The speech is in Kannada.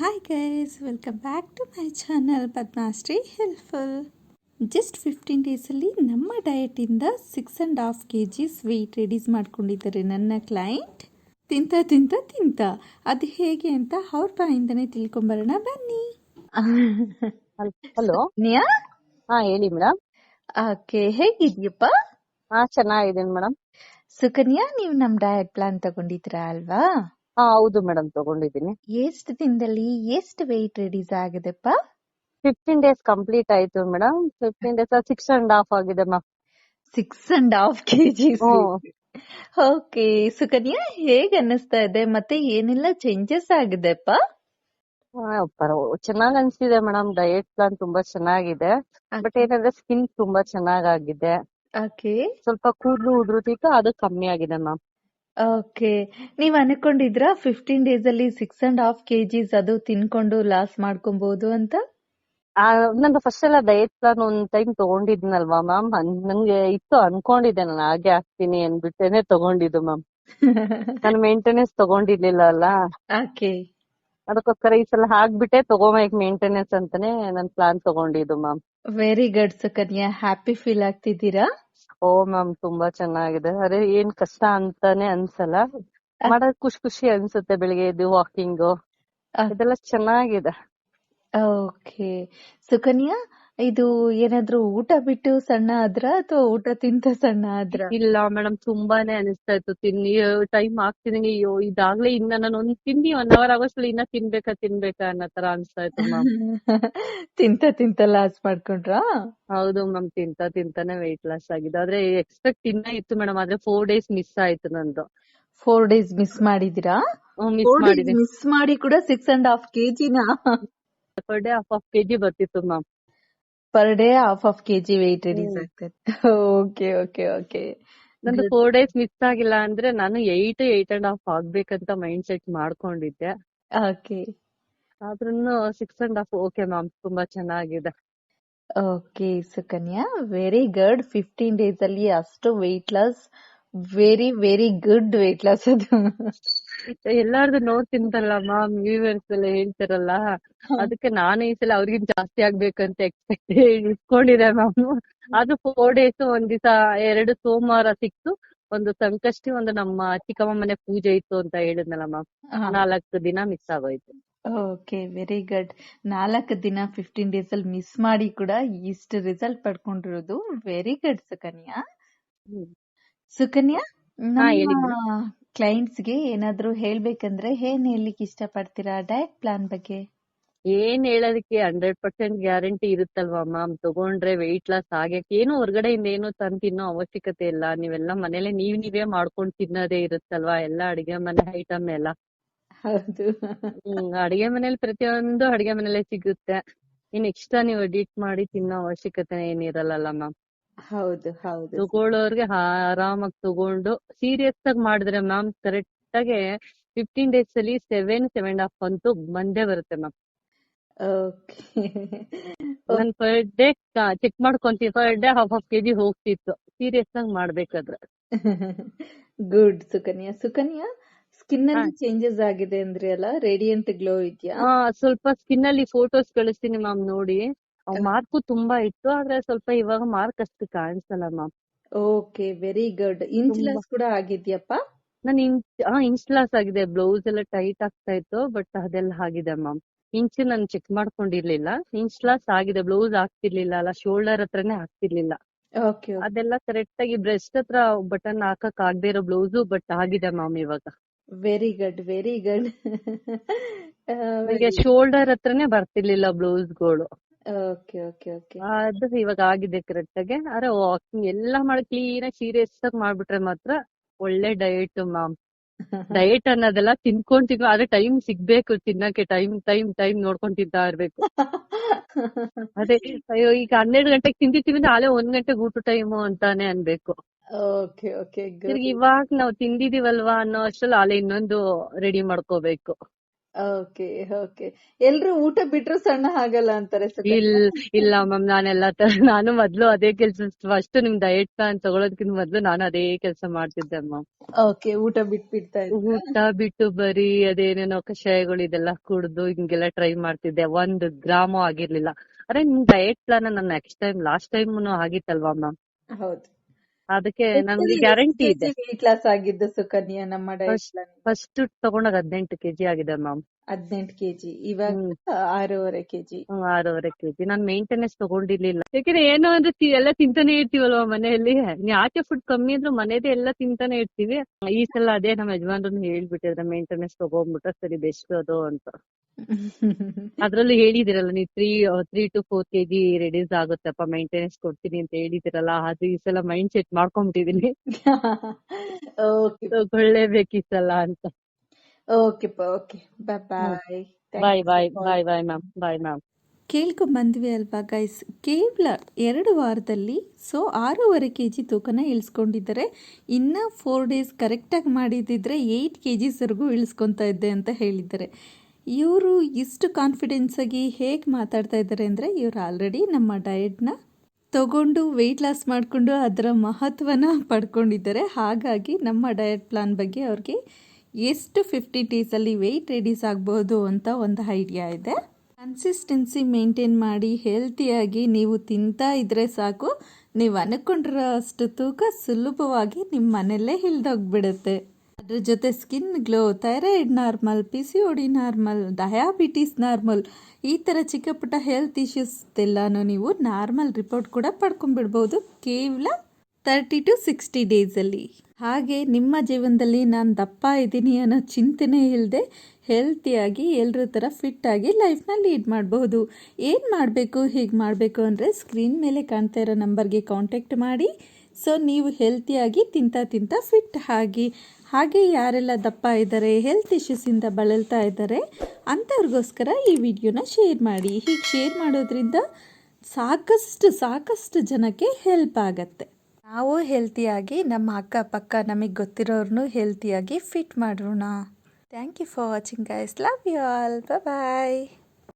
Hi guys welcome back to my channel Padmashri helpful just fifteen ಡೇಸಲ್ಲಿ ನಮ್ಮ ಡಯಟಿಂದ six and half kgs weight reduce ಮಾಡ್ಕೊಂಡಿದ್ದಾರೆ ನನ್ನ ಕ್ಲೈಂಟ್ ತಿಂತ ತಿಂತ ತಿಂತ. ಅದು ಹೇಗೆ ಅಂತ ಅವ್ರ ಬಾಯಿಂದನೇ ತಿಳ್ಕೊಂಬರೋಣ ಬನ್ನಿ. ಹಲೋ ನಿಯಾ? ಹಾ ಹೇಳಿ ಮೇಡಮ್. ಓಕೆ ಹೇಗಿದ್ಯಪ್ಪ ಹಾ ಚೆನ್ನಾಗಿದ್ದೀನಿ ಮೇಡಮ್. ಸುಕನ್ಯಾ ನೀವು ನಮ್ಮ ಡಯಟ್ ಪ್ಲಾನ್ ತಗೊಂಡಿದ್ರಾ ಅಲ್ವಾ? ಹೌದು ಮೇಡಮ್ ತಗೊಂಡಿದ್ದೀನಿ. ಎಷ್ಟು ದಿನದಲ್ಲಿ ಎಷ್ಟು ವೆಯ್ಟ್ ರಿಡ್ಯೂಸ್ ಆಗಿದೆಪ್ಪ? ಫಿಫ್ಟೀನ್ ಡೇಸ್ ಕಂಪ್ಲೀಟ್ ಆಯ್ತು madam fifteen days six and half ಆಗಿದೆ ma'am. Six and half kgs okay Sukanya ಹೇಗ್ ಅನ್ನಿಸ್ತಾ ಇದೆ? ಮತ್ತೆ ಏನೆಲ್ಲ ಚೇಂಜಸ್ ಆಗಿದೆಪ್ಪ? ಚೆನ್ನಾಗ್ ಅನ್ಸಿದೆ ಮೇಡಮ್ ಡಯಟ್ ಪ್ಲಾನ್ ತುಂಬಾ ಚೆನ್ನಾಗಿದೆ. ಬಟ್ ಏನಂದ್ರೆ ಸ್ಕಿನ್ ತುಂಬಾ ಚೆನ್ನಾಗಾಗಿದೆ. ಸ್ವಲ್ಪ ಕೂದಲು ಉದುರುತಿತ್ತು ಅದು ಕಮ್ಮಿ ಆಗಿದೆ ಮ್ಯಾಮ್. ಓಕೆ. ನೀವ್ ಅನ್ಕೊಂಡಿದ್ರಾ ಫಿಫ್ಟೀನ್ ಡೇಸ್ ಅಲ್ಲಿ ಸಿಕ್ಸ್ ಅಂಡ್ ಹಾಫ್ ಕೆಜಿಸ್ ಅದು ತಿನ್ಕೊಂಡು ಲಾಸ್ ಮಾಡ್ಕೊಬಹುದು ಅಂತ? ನಂದು ಫಸ್ಟ್ ಎಲ್ಲ ಡಯಟ್ ಪ್ಲಾನ್ ಒಂದ್ ಟೈಮ್ ತಗೊಂಡಿದ್ನಲ್ವಾ ಮ್ಯಾಮ್ ನಂಗೆ ಇತ್ತು ಅನ್ಕೊಂಡಿದ್ದೆ ನಾನು ಹಾಗೆ ಆಗ್ತೀನಿ ಅನ್ಬಿಟ್ಟೇನೆ ತಗೊಂಡಿದ್ದು ಮ್ಯಾಮ್ ನಾನು ಮೇಂಟೆನೆನ್ಸ್ ತಗೊಂಡಿರ್ಲಿಲ್ಲ ಅಲ್ಲ? ಅದಕ್ಕೋಸ್ಕರ ಈ ಸಲ ಹಾಕ್ಬಿಟ್ಟೆ ತಗೋಬೇಕು ಮೇಂಟೆನೆನ್ಸ್ ಅಂತಾನೆ ನನ್ ಪ್ಲಾನ್ ತಗೊಂಡಿದ್ದು ma'am very good Sukanya. Happy feel ಆಗ್ತಿದ್ದೀರಾ? ಓ ಮ್ಯಾಮ್ ತುಂಬಾ ಚೆನ್ನಾಗಿದೆ. ಅರೆ ಏನ್ ಕಷ್ಟ ಅಂತಾನೆ ಅನ್ಸಲ್ಲ. ಮಾಡೋದ್ ಖುಷಿ ಖುಷಿ ಅನ್ಸುತ್ತೆ ಬೆಳಿಗ್ಗೆ ಎದ್ದು ವಾಕಿಂಗ್. ಇದೆಲ್ಲ ಚೆನ್ನಾಗಿದೆ. ಓಕೆ. ಸುಕನ್ಯಾ ಇದು ಏನಾದ್ರೂ ಊಟ ಬಿಟ್ಟು ಸಣ್ಣ ಆದ್ರ ಅಥವಾ ಊಟ ತಿಂತ ಸಣ್ಣ ಆದ್ರ? ಇಲ್ಲ ಮೇಡಮ್ ತುಂಬಾನೇ ಅನಿಸ್ತಾ ಇತ್ತು. ತಿನ್ನಿ ಟೈಮ್ ಆಗ್ತಿದಂಗೆ ಅಯ್ಯೋ ಇದಾಗ್ಲೇ ಇನ್ನ ನಾನು ಒಂದ್ ತಿಂದಿ ಒನ್ ಅವರ್ ಆಗೋಷ್ಟ್ರಲ್ಲಿ ಇನ್ನ ತಿನ್ಬೇಕಾ ತಿನ್ಬೇಕಾ ಅನ್ನೋ ತರ ಅನ್ಸ್ತಾ ಇತ್ತು ಮ್ಯಾಮ್. ತಿಂತ ತಿಂತ ಲಾಸ್ ಮಾಡ್ಕೊಂಡ್ರಾ? ಹೌದು ಮ್ಯಾಮ್ ತಿಂತ ತಿಂತಾನೆ ವೆಯ್ಟ್ ಲಾಸ್ ಆಗಿದೆ ಆದ್ರೆ ಎಕ್ಸ್ಪೆಕ್ಟ್ ಇನ್ನ ಇತ್ತು ಮೇಡಮ್ ಆದ್ರೆ ಫೋರ್ ಡೇಸ್ ಮಿಸ್ ಆಯ್ತು ನಂದು. ಫೋರ್ ಡೇಸ್ ಮಿಸ್ ಮಾಡಿದಿರಾ ಮಿಸ್ ಮಾಡಿದೆ. ಮಿಸ್ ಮಾಡಿ ಕೂಡ six and half ಕೆಜಿನ per day half half kg ಬರ್ತಿತ್ತು ma'am. Per day half half kg weight release ಆಗ್ತೈತೆ. ಓಕೆ ಓಕೆ ಓಕೆ ನಂದು ಫೋರ್ ಡೇಸ್ ಮಿಸ್ ಆಗಿಲ್ಲ ಅಂದ್ರೆ ನಾನು ಏಟ್ ಏಟ್ ಅಂಡ್ ಹಾಫ್ ಆಗ್ಬೇಕಂತ ಮೈಂಡ್ ಸೆಟ್ ಮಾಡ್ಕೊಂಡಿದ್ದೆ. ಓಕೆ ಆದ್ರೂನು six and half okay ma'am ತುಂಬಾ ಚೆನ್ನಾಗಿದೆ. Okay Sukanya very good fifteen days ಅಲ್ಲಿ ಅಷ್ಟು weight loss very very good weight loss ಅದು. ಎಲ್ಲಾರ್ದು ನೋಡ್ತಿಂತಲ್ಲ ಮ್ಯಾಮ್ ವ್ಯೂವರ್ಸ್ ಎಲ್ಲ ಹೇಳ್ತಾರಲ್ಲ. ಅದಕ್ಕೆ ನಾನು ಈ ಸಲ ಅವ್ರಿಗಿಂತ ಜಾಸ್ತಿ ಆಗ್ಬೇಕಂತ ಎಕ್ಸ್ಪೆಕ್ಟ್ ಇಟ್ಕೊಂಡಿದ್ದೆ ಮ್ಯಾಮ್ ಅದು ಫೋರ್ ಡೇಸ್ ಒಂದ್ ದಿವಸ ಎರಡು ಸೋಮವಾರ ಸಿಕ್ತು. ಒಂದು ಸಂಕಷ್ಟಿ ಒಂದು ನಮ್ಮ ಚಿಕ್ಕಮ್ಮ ಮನೆ ಪೂಜೆ ಇತ್ತು ಅಂತ ಹೇಳಿದ್ನಲ್ಲ ಮ್ಯಾಮ್ ನಾಲ್ಕು ದಿನ ಮಿಸ್ ಆಗೋಯ್ತು. ಓಕೆ ವೆರಿ ಗುಡ್ ನಾಲ್ಕು ದಿನ ಫಿಫ್ಟೀನ್ ಡೇಸ್ ಅಲ್ಲಿ ಮಿಸ್ ಮಾಡಿ ಕೂಡ ಇಷ್ಟು result ಪಡ್ಕೊಂಡಿರೋದು. Very good Sukanya. Sukanya ಕ್ಲೈಂಟ್ಸ್ಗೆ ಏನಾದ್ರೂ ಹೇಳ್ಬೇಕಂದ್ರೆ ಏನ್ ಹೇಳ್ಲಿಕ್ಕೆ ಇಷ್ಟ ಪಡ್ತೀರಾ ಡಯಟ್ ಪ್ಲಾನ್ ಬಗ್ಗೆ? ಏನ್ ಹೇಳೋದಕ್ಕೆ ಹಂಡ್ರೆಡ್ ಪರ್ಸೆಂಟ್ ಗ್ಯಾರಂಟಿ ಇರುತ್ತಲ್ವಾ ಮ್ಯಾಮ್ ತಗೊಂಡ್ರೆ ವೆಯ್ಟ್ ಲಾಸ್ ಆಗಕ್ಕೆ ಏನು ಇಂದ ಏನು ತಂದ್ ತಿನ್ನೋ ಅವಶ್ಯಕತೆ ಇಲ್ಲ. ನೀವೆಲ್ಲ ಮನೇಲೆ ನೀವ್ ನೀವೇ ಮಾಡ್ಕೊಂಡ್ ತಿನ್ನೋದೇ ಇರುತ್ತಲ್ವಾ? ಎಲ್ಲಾ ಅಡಿಗೆ ಮನೆ ಐಟಮ್ ಎಲ್ಲ. ಹೌದು. ಹ್ಮ್ ಅಡಿಗೆ ಮನೇಲಿ ಪ್ರತಿಯೊಂದು ಅಡಿಗೆ ಮನೇಲೆ ಸಿಗುತ್ತೆ. ಇನ್ ಎಕ್ಸ್ಟ್ರಾ ನೀವು ಎಡಿಟ್ ಮಾಡಿ ತಿನ್ನೋ ಅವಶ್ಯಕತೆ ಏನಿರಲ್ಲ ಮ್ಯಾಮ್ ಹೌದು ಹೌದು. ತಗೊಳ್ಳೋರ್ಗೆ ಆರಾಮಾಗಿ ತಗೊಂಡು ಸೀರಿಯಸ್ ಆಗಿ ಮಾಡಿದ್ರೆ ಮ್ಯಾಮ್ ಕರೆಕ್ಟ್ ಆಗಿ ಫಿಫ್ಟೀನ್ ಡೇಸ್ ಅಲ್ಲಿ ಸೆವೆನ್ ಸೆವೆನ್ ಹಾಫ್ ಅಂತೂ ಬಂದೇ ಬರುತ್ತೆ ಮ್ಯಾಮ್ ಓಕೆ ನನ್ per day check ಮಾಡ್ಕೊಂತೀನಿ per day half half kg ಹೋಗ್ತಿತ್ತು. ಸೀರಿಯಸ್ ಆಗಿ ಮಾಡ್ಬೇಕಾದ್ರೆ. ಗುಡ್ ಸುಕನ್ಯಾ. ಸುಕನ್ಯಾ ಸ್ಕಿನ್ ಅಲ್ಲಿ. ಚೇಂಜಸ್ ಆಗಿದೆ ಅಂದ್ರೆ ಅಲ್ಲ? ರೇಡಿಯಂಟ್ ಗ್ಲೋ ಇದೆಯಾ? ಸ್ವಲ್ಪ ಸ್ಕಿನ್ ಅಲ್ಲಿ ಫೋಟೋಸ್ ಕಳಿಸ್ತೀನಿ ಮ್ಯಾಮ್ ನೋಡಿ. ಮಾರ್ಕು ತುಂಬಾ ಇತ್ತು ಆದ್ರೆ ಸ್ವಲ್ಪ ಇವಾಗ ಮಾರ್ಕ್ ಅಷ್ಟು ಕಾಣಿಸಲ್ಲ ma'am okay very good. Inch loss ಕೂಡ ಆಗಿದ್ಯಪ್ಪ? ನನ್ ಇನ್ಸ್ಲಾಸ್ ಆಗಿದೆ. ಬ್ಲೌಸ್ ಎಲ್ಲ ಟೈಟ್ ಆಗ್ತಾ ಇತ್ತು ಬಟ್ ಅದೆಲ್ಲ ಆಗಿದೆ ಮ್ಯಾಮ್. ಇಂಚ್ ನಾನು ಚೆಕ್ ಮಾಡ್ಕೊಂಡಿರ್ಲಿಲ್ಲ. ಇನ್ಸ್ಲಾಸ್ ಲಾಸ್ ಆಗಿದೆ ಬ್ಲೌಸ್ ಆಗ್ತಿರ್ಲಿಲ್ಲ ಅಲ್ಲ ಶೋಲ್ಡರ್ ಹತ್ರನೇ ಆಗ್ತಿರ್ಲಿಲ್ಲ ಅದೆಲ್ಲ ಕರೆಕ್ಟ್ ಆಗಿ ಬ್ರೆಸ್ಟ್ ಹತ್ರ ಬಟನ್ ಹಾಕಕ್ ಆಗದೆ ಇರೋ ಬ್ಲೌಸ್ ಬಟ್ ಆಗಿದೆ ಮ್ಯಾಮ್ ಇವಾಗ. Very good very good. Shoulder ಹತ್ರನೇ ಬರ್ತಿರ್ಲಿಲ್ಲ ಬ್ಲೌಸ್ಗಳು. ಓಕೆ ಓಕೆ ಓಕೆ ಅದು ಇವಾಗ ಆಗಿದೆ ಕರೆಕ್ಟ್ ಆಗಿ. ಆದ್ರೆ ವಾಕಿಂಗ್ ಎಲ್ಲ ಮಾಡಿ ಕ್ಲೀನ್ ಆಗಿ ಸೀರಿಯಸ್ ಆಗಿ ಮಾಡ್ಬಿಟ್ರೆ ಮಾತ್ರ ಒಳ್ಳೆ ಡಯಟ್ ಮ್ಯಾಮ್ ಡಯಟ್ ಅನ್ನೋದೆಲ್ಲ ತಿನ್ಕೊಂಡ್ ಆದ್ರೆ ಟೈಮ್ ಸಿಗ್ಬೇಕು ತಿನ್ನಕ್ಕೆ ಟೈಮ್ ಟೈಮ್ ಟೈಮ್ ನೋಡ್ಕೊಂಡ್ ತಿಂತಾ ಇರ್ಬೇಕು. ಅದೇ ಅಯ್ಯೋ ಈಗ ಹನ್ನೆರಡು ಗಂಟೆಗೆ ತಿಂದಿರ್ತೀವಿ ಅಂದ್ರೆ ಆಲೆ ಒಂದ್ ಗಂಟೆಗೆ ಊಟ ಟೈಮು ಅಂತಾನೆ ಅನ್ಬೇಕು. ಓಕೆ ಓಕೆ ಇವಾಗ ನಾವು ತಿಂದಿದೀವಲ್ವಾ ಅನ್ನೋ ಅಷ್ಟ್ರಲ್ಲಿ ಆಲೆ ಇನ್ನೊಂದು ರೆಡಿ ಮಾಡ್ಕೋಬೇಕು. Okay okay. ಎಲ್ರು ಊಟ ಬಿಟ್ರು ಸಣ್ಣ ಆಗಲ್ಲ ಅಂತಾರೆ ಇಲ್ಲ ಇಲ್ ಇಲ್ಲ ಮ್ಯಾಮ್ ನಾನೆಲ್ಲ ತರ ನಾನು ಮೊದ್ಲು ಅದೇ ಕೆಲ್ಸ ಫಸ್ಟ್ ನಿಮ್ ಡಯಟ್ ಪ್ಲಾನ್ ತಗೊಳೋದಕ್ಕಿಂತ ಮೊದ್ಲು ನಾನು ಅದೇ ಕೆಲ್ಸ ಮಾಡ್ತಿದ್ದೆ ಮ್ಯಾಮ್. ಓಕೆ ಊಟ ಬಿಟ್ಬಿಡ್ತಾ ಇದ್ರ? ಊಟ ಬಿಟ್ಟು ಬರೀ ಅದೇನೇನೋ ಕಷಾಯಗಳು ಇದೆಲ್ಲ ಕುಡ್ದು ಹಿಂಗೆಲ್ಲ ಟ್ರೈ ಮಾಡ್ತಿದ್ದೆ. ಒಂದ್ ಗ್ರಾಮು ಆಗಿರ್ಲಿಲ್ಲ. ಅರೆ ನಿಮ್ ಡಯಟ್ ಪ್ಲಾನ್ ನಾನು ನೆಕ್ಸ್ಟ್ ಟೈಮ್ ಲಾಸ್ಟ್ ಟೈಮ್ ಆಗಿತ್ತಲ್ವಾ ಮ್ಯಾಮ್? ಹೌದು. ಅದಕ್ಕೆ ನಮ್ಗೆ ಗ್ಯಾರಂಟಿ ಇದೆ. ಕ್ಲಾಸ್ ಆಗಿದ್ದು ಸುಕನ್ಯಾ ನಮ್ಮ ಫಸ್ಟ್ ತಗೊಂಡಾಗ ಹದಿನೆಂಟು ಕೆಜಿ ಆಗಿದೆ ಮ್ಯಾಮ್ ಹದಿನೆಂಟು ಕೆಜಿ ಇವಾಗ. ಆರೂವರೆ ಕೆಜಿ ಆರೂವರೆ ಕೆಜಿ ನಾನು ಮೇಂಟೆನೆನ್ಸ್ ತಗೊಂಡಿರ್ಲಿಲ್ಲ. ಯಾಕಂದ್ರೆ ಏನು ಅಂದ್ರೆ ಎಲ್ಲ ತಿಂತಾನೆ ಇರ್ತೀವಲ್ವಾ ಮನೆಯಲ್ಲಿ? ನೀ ಆಚೆ ಫುಡ್ ಕಮ್ಮಿ ಅಂದ್ರೆ ಮನೆಯದೆ ಎಲ್ಲ ತಿಂತಾನೆ ಇರ್ತೀವಿ. ಈ ಸಲ ಅದೇ ನಮ್ಮ ಯಜಮಾನ್ರನ್ನ ಹೇಳ್ಬಿಟ್ಟಿದ್ರೆ ಮೇಂಟೆನೆನ್ಸ್ ತಗೊಂಡ್ಬಿಟ್ರೆ ಸರಿ ಬೆಸ್ಟ್ ಅದು ಅಂತ. ಅದ್ರಲ್ಲೂ ಹೇಳಿದಿರಲ್ಲ ನೀವು three three two four kg reduce ಆಗುತ್ತಪ್ಪ maintenance ಕೊಡ್ತೀನಿ ಅಂತ ಹೇಳಿದಿರಲ್ಲ. ಅದು ಈ ಸಲ ಮೈಂಡ್ ಸೆಟ್ ಮಾಡ್ಕೊಂಡ್ಬಿಟ್ಟಿದೀನಿ ಓಕೆ ಬೇಕಿತ್ತಲ್ಲ ಈ ಸಲ ಅಂತ okay okay bye bye bye bye bye ma'am bye ma'am ಕೇಳ್ಕೊಂಬಂದ್ವಿ ಅಲ್ವಾ ಗೈಸ್ ಕೇವಲ ಎರಡು ವಾರದಲ್ಲಿ ಸೊ ಆರೂವರೆ ಕೆ ಜಿ ತೂಕನ ಇಳಿಸ್ಕೊಂಡಿದ್ದಾರೆ. ಇನ್ನು ಫೋರ್ ಡೇಸ್ ಕರೆಕ್ಟಾಗಿ ಮಾಡಿದ್ದಿದ್ರೆ ಏಯ್ಟ್ ಕೆ ಜಿಸ್ವರೆಗೂ ಇಳಿಸ್ಕೊತಾ ಇದ್ದೆ ಅಂತ ಹೇಳಿದ್ದಾರೆ. ಇವರು ಇಷ್ಟು ಕಾನ್ಫಿಡೆನ್ಸಾಗಿ ಹೇಗೆ ಮಾತಾಡ್ತಾ ಇದ್ದಾರೆ ಅಂದರೆ ಇವರು ಆಲ್ರೆಡಿ ನಮ್ಮ ಡಯಟ್ನ ತಗೊಂಡು ವೆಯ್ಟ್ ಲಾಸ್ ಮಾಡಿಕೊಂಡು ಅದರ ಮಹತ್ವನ ಪಡ್ಕೊಂಡಿದ್ದಾರೆ. ಹಾಗಾಗಿ ನಮ್ಮ ಡಯಟ್ ಪ್ಲಾನ್ ಬಗ್ಗೆ ಅವ್ರಿಗೆ ಎಷ್ಟು ಫಿಫ್ಟಿ ಡೇಸಲ್ಲಿ ವೆಯ್ಟ್ ರೆಡ್ಯೂಸ್ ಆಗ್ಬೋದು ಅಂತ ಒಂದು ಐಡಿಯಾ ಇದೆ. ಕನ್ಸಿಸ್ಟೆನ್ಸಿ ಮೇಂಟೈನ್ ಮಾಡಿ ಹೆಲ್ತಿಯಾಗಿ ನೀವು ತಿಂತಾ ಇದ್ದರೆ ಸಾಕು. ನೀವು ಅನ್ಕೊಂಡಿರೋ ಅಷ್ಟು ತೂಕ ಸುಲಭವಾಗಿ ನಿಮ್ಮ ಮನೆಯಲ್ಲೇ ಇಳ್ದೋಗ್ಬಿಡುತ್ತೆ. ಅದ್ರ ಜೊತೆ skin glow thyroid normal P C OD normal diabetes normal ಈ ಥರ ಚಿಕ್ಕ ಪುಟ್ಟ ಹೆಲ್ತ್ ಇಶ್ಯೂಸ್ ಎಲ್ಲಾನು ನೀವು ನಾರ್ಮಲ್ ರಿಪೋರ್ಟ್ ಕೂಡ ಪಡ್ಕೊಂಡ್ಬಿಡ್ಬೋದು ಕೇವಲ ತರ್ಟಿ ಟು ಸಿಕ್ಸ್ಟಿ ಡೇಸಲ್ಲಿ ಹಾಗೆ ನಿಮ್ಮ ಜೀವನದಲ್ಲಿ ನಾನು ದಪ್ಪ ಇದ್ದೀನಿ ಅನ್ನೋ ಚಿಂತೆನೇ ಇಲ್ಲದೆ ಹೆಲ್ತಿಯಾಗಿ ಎಲ್ಲರ ಥರ ಫಿಟ್ಟಾಗಿ ಲೈಫ್ನ ಲೀಡ್ ಮಾಡಬಹುದು ಏನು ಮಾಡಬೇಕು, ಹೀಗೆ ಮಾಡಬೇಕು ಅಂದರೆ ಸ್ಕ್ರೀನ್ ಮೇಲೆ ಕಾಣ್ತಾ ಇರೋ ನಂಬರ್ಗೆ ಕಾಂಟ್ಯಾಕ್ಟ್ ಮಾಡಿ. ಸೊ ನೀವು ಹೆಲ್ತಿಯಾಗಿ ತಿಂತ ತಿಂತ ಫಿಟ್ ಆಗಿ. ಹಾಗೆ ಯಾರೆಲ್ಲ ದಪ್ಪ ಇದ್ದಾರೆ ಹೆಲ್ತ್ ಇಶ್ಯೂಸಿಂದ ಬಳಲ್ತಾ ಇದ್ದಾರೆ ಅಂಥವ್ರಿಗೋಸ್ಕರ ಈ ವಿಡಿಯೋನ ಶೇರ್ ಮಾಡಿ. ಹೀಗೆ ಶೇರ್ ಮಾಡೋದ್ರಿಂದ ಸಾಕಷ್ಟು ಸಾಕಷ್ಟು ಜನಕ್ಕೆ ಹೆಲ್ಪ್ ಆಗತ್ತೆ. ನಾವು ಹೆಲ್ತಿಯಾಗಿ ನಮ್ಮ ಅಕ್ಕಪಕ್ಕ ನಮಗೆ ಗೊತ್ತಿರೋರ್ನು ಹೆಲ್ತಿಯಾಗಿ ಫಿಟ್ ಮಾಡೋಣ. Thank you for watching guys love you all bye